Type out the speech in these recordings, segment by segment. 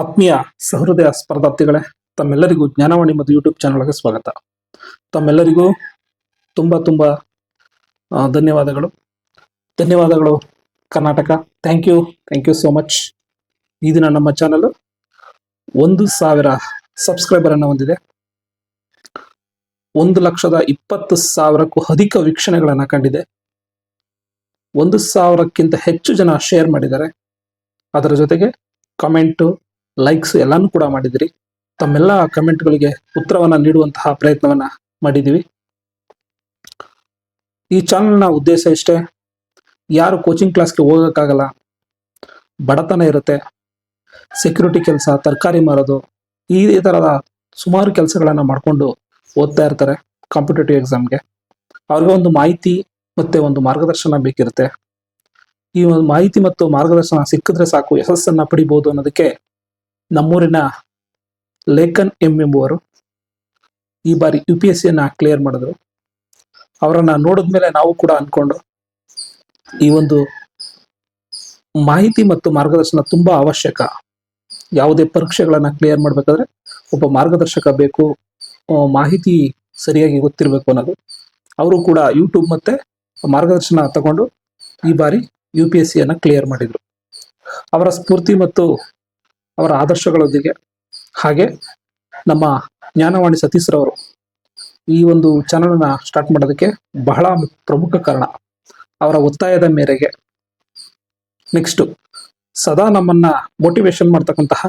ಆತ್ಮೀಯ ಸಹೃದಯ ಸ್ಪರ್ಧಾರ್ಥಿಗಳೇ, ತಮ್ಮೆಲ್ಲರಿಗೂ ಜ್ಞಾನವಾಣಿ ಮತ್ತು ಯೂಟ್ಯೂಬ್ ಚಾನಲ್ಗೆ ಸ್ವಾಗತ. ತಮ್ಮೆಲ್ಲರಿಗೂ ತುಂಬ ತುಂಬ ಧನ್ಯವಾದಗಳು. ಧನ್ಯವಾದಗಳು, Karnataka. Thank you thank you so much ಈ ದಿನ ನಮ್ಮ ಚಾನಲ್ ಒಂದು ಸಾವಿರ ಸಬ್ಸ್ಕ್ರೈಬರ್ ಅನ್ನು ಹೊಂದಿದೆ. ಒಂದು ಲಕ್ಷದ ಇಪ್ಪತ್ತು ಸಾವಿರಕ್ಕೂ ಅಧಿಕ ವೀಕ್ಷಣೆಗಳನ್ನು ಕಂಡಿದೆ. ಒಂದು ಸಾವಿರಕ್ಕಿಂತ ಹೆಚ್ಚು ಜನ ಶೇರ್ ಮಾಡಿದ್ದಾರೆ. ಅದರ ಜೊತೆಗೆ ಕಮೆಂಟು ಲೈಕ್ಸ್ ಎಲ್ಲಾನು ಕೂಡ ಮಾಡಿದಿರಿ. ತಮ್ಮೆಲ್ಲ ಕಮೆಂಟ್ಗಳಿಗೆ ಉತ್ತರವನ್ನ ನೀಡುವಂತಹ ಪ್ರಯತ್ನವನ್ನ ಮಾಡಿದ್ದೀವಿ ಈ ಚಾನಲ್ನ ಉದ್ದೇಶ ಇಷ್ಟೇ, ಯಾರು ಕೋಚಿಂಗ್ ಕ್ಲಾಸ್ಗೆ ಹೋಗೋಕ್ಕಾಗಲ್ಲ, ಬಡತನ ಇರುತ್ತೆ ಸೆಕ್ಯೂರಿಟಿ ಕೆಲಸ, ತರಕಾರಿ ಮಾರೋದು, ಈ ಥರದ ಸುಮಾರು ಕೆಲಸಗಳನ್ನು ಮಾಡಿಕೊಂಡು ಓದ್ತಾ ಇರ್ತಾರೆ ಕಾಂಪಿಟೇಟಿವ್ ಎಕ್ಸಾಮ್ಗೆ ಅವ್ರಿಗೆ ಒಂದು ಮಾಹಿತಿ ಮತ್ತೆ ಒಂದು ಮಾರ್ಗದರ್ಶನ ಬೇಕಿರುತ್ತೆ. ಈ ಒಂದು ಮಾಹಿತಿ ಮತ್ತು ಮಾರ್ಗದರ್ಶನ ಸಿಕ್ಕಿದ್ರೆ ಸಾಕು, ಯಶಸ್ಸನ್ನ ಪಡಿಬೋದು ಅನ್ನೋದಕ್ಕೆ ನಮ್ಮೂರಿನ ಲೇಖನ್ ಎಂ ಎಂಬುವರು ಈ ಬಾರಿ ಯು ಪಿ ಎಸ್ ಸಿಯನ್ನ ಕ್ಲಿಯರ್ ಮಾಡಿದ್ರು. ಅವರನ್ನ ನೋಡಿದ್ಮೇಲೆ ನಾವು ಕೂಡ ಅಂದ್ಕೊಂಡು ಈ ಒಂದು ಮಾಹಿತಿ ಮತ್ತು ಮಾರ್ಗದರ್ಶನ ತುಂಬಾ ಅವಶ್ಯಕ. ಯಾವುದೇ ಪರೀಕ್ಷೆಗಳನ್ನ ಕ್ಲಿಯರ್ ಮಾಡ್ಬೇಕಾದ್ರೆ ಒಬ್ಬ ಮಾರ್ಗದರ್ಶಕ ಬೇಕು ಮಾಹಿತಿ ಸರಿಯಾಗಿ ಗೊತ್ತಿರಬೇಕು ಅನ್ನೋದು. ಅವರು ಕೂಡ ಯೂಟ್ಯೂಬ್ ಮತ್ತೆ ಮಾರ್ಗದರ್ಶನ ತಗೊಂಡು ಈ ಬಾರಿ ಯು ಪಿ ಎಸ್ ಸಿಯನ್ನು ಕ್ಲಿಯರ್ ಮಾಡಿದ್ರು. ಅವರ ಸ್ಫೂರ್ತಿ ಮತ್ತು ಅವರ ಆದರ್ಶಗಳೊಂದಿಗೆ. ಹಾಗೆ ನಮ್ಮ ಜ್ಞಾನವಾಣಿ ಸತೀಶ್ರವರು ಈ ಒಂದು ಚಾನಲನ್ನ ಸ್ಟಾರ್ಟ್ ಮಾಡೋದಕ್ಕೆ ಬಹಳ ಪ್ರಮುಖ ಕಾರಣ. ಅವರ ಒತ್ತಾಯದ ಮೇರೆಗೆ ನೆಕ್ಸ್ಟ್ ಸದಾ ನಮ್ಮನ್ನ ಮೋಟಿವೇಶನ್ ಮಾಡ್ತಕ್ಕಂತಹ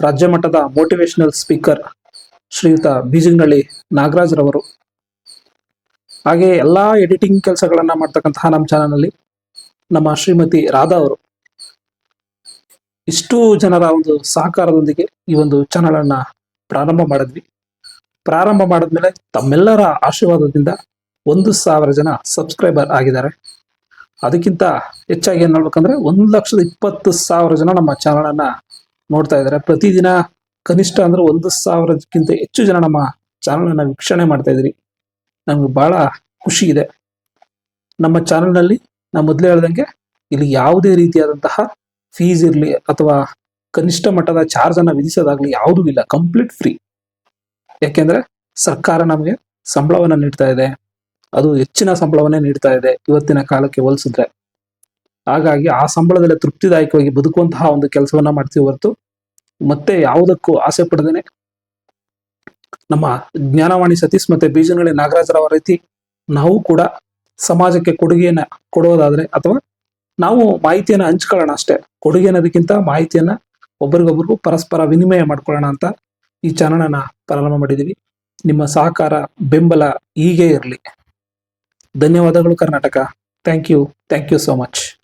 ರಾಜ್ಯ ಮಟ್ಟದ ಮೋಟಿವೇಶನಲ್ ಸ್ಪೀಕರ್ ಶ್ರೀಯುತ ಬೀಜಿಂಗ್ನಳ್ಳಿ ನಾಗರಾಜ್ರವರು ಹಾಗೆ ಎಲ್ಲಾ ಎಡಿಟಿಂಗ್ ಕೆಲಸಗಳನ್ನ ಮಾಡ್ತಕ್ಕಂತಹ ನಮ್ಮ ಚಾನಲ್ನಲ್ಲಿ ನಮ್ಮ ಶ್ರೀಮತಿ ರಾಧಾ ಅವರು ಇಷ್ಟು ಜನರ ಒಂದು ಸಹಕಾರದೊಂದಿಗೆ ಈ ಒಂದು ಚಾನಲ್ ಅನ್ನ ಪ್ರಾರಂಭ ಮಾಡಿದ್ವಿ. ಪ್ರಾರಂಭ ಮಾಡಿದ್ಮೇಲೆ ತಮ್ಮೆಲ್ಲರ ಆಶೀರ್ವಾದದಿಂದ ಒಂದು ಸಾವಿರ ಜನ ಸಬ್ಸ್ಕ್ರೈಬರ್ ಆಗಿದ್ದಾರೆ. ಅದಕ್ಕಿಂತ ಹೆಚ್ಚಾಗಿ ಏನ್ ಹೇಳ್ಬೇಕಂದ್ರೆ ಒಂದು ಲಕ್ಷದ ಇಪ್ಪತ್ತು ಸಾವಿರ ಜನ ನಮ್ಮ ಚಾನಲ್ ಅನ್ನ ನೋಡ್ತಾ ಇದ್ದಾರೆ. ಪ್ರತಿದಿನ ಕನಿಷ್ಠ ಅಂದ್ರೆ ಒಂದು ಸಾವಿರಕ್ಕಿಂತ ಹೆಚ್ಚು ಜನ ನಮ್ಮ ಚಾನಲ್ ಅನ್ನ ವೀಕ್ಷಣೆ ಮಾಡ್ತಾ ಇದ್ರಿ ನಮ್ಗೆ ಬಹಳ ಖುಷಿ ಇದೆ. ನಮ್ಮ ಚಾನಲ್ನಲ್ಲಿ ನಾ ಮೊದಲೇ ಹೇಳ್ದಂಗೆ ಇಲ್ಲಿ ಯಾವುದೇ ರೀತಿಯಾದಂತಹ ಫೀಸ್ ಇರಲಿ ಅಥವಾ ಕನಿಷ್ಠ ಮಟ್ಟದ ಚಾರ್ಜ್ ಅನ್ನ ವಿಧಿಸೋದಾಗ್ಲಿ ಯಾವುದೂ ಇಲ್ಲ ಕಂಪ್ಲೀಟ್ ಫ್ರೀ ಯಾಕೆಂದ್ರೆ ಸರ್ಕಾರ ನಮಗೆ ಸಂಬಳವನ್ನ ನೀಡ್ತಾ ಇದೆ. ಅದು ಹೆಚ್ಚಿನ ಸಂಬಳವನ್ನೇ ನೀಡ್ತಾ ಇದೆ ಇವತ್ತಿನ ಕಾಲಕ್ಕೆ ಹೋಲಿಸಿದ್ರೆ. ಹಾಗಾಗಿ ಆ ಸಂಬಳದಲ್ಲಿ ತೃಪ್ತಿದಾಯಕವಾಗಿ ಬದುಕುವಂತಹ ಒಂದು ಕೆಲಸವನ್ನ ಮಾಡ್ತೀವಿ ಹೊರತು ಮತ್ತೆ ಯಾವುದಕ್ಕೂ ಆಸೆ ಪಡದೇನೆ ನಮ್ಮ ಜ್ಞಾನವಾಣಿ ಸತೀಶ್ ಮತ್ತೆ ಬೀಜನಹಳ್ಳಿ ನಾಗರಾಜರವರ ರೀತಿ ನಾವು ಕೂಡ ಸಮಾಜಕ್ಕೆ ಕೊಡುಗೆಯನ್ನ ಕೊಡೋದಾದ್ರೆ ಅಥವಾ ನಾವು ಮಾಹಿತಿಯನ್ನ ಹಂಚ್ಕೊಳ್ಳೋಣ ಅಷ್ಟೇ. ಕೊಡುಗೆ ಅನ್ನೋದಕ್ಕಿಂತ ಮಾಹಿತಿಯನ್ನ ಒಬ್ರಿಗೊಬ್ರಿಗೂ ಪರಸ್ಪರ ವಿನಿಮಯ ಮಾಡ್ಕೊಳ್ಳೋಣ ಅಂತ ಈ ಚಾನಲನ್ನ ಪ್ರಾರಂಭ ಮಾಡಿದೀವಿ. ನಿಮ್ಮ ಸಹಕಾರ, ಬೆಂಬಲ ಹೀಗೇ ಇರಲಿ. ಧನ್ಯವಾದಗಳು Karnataka. Thank you thank you so much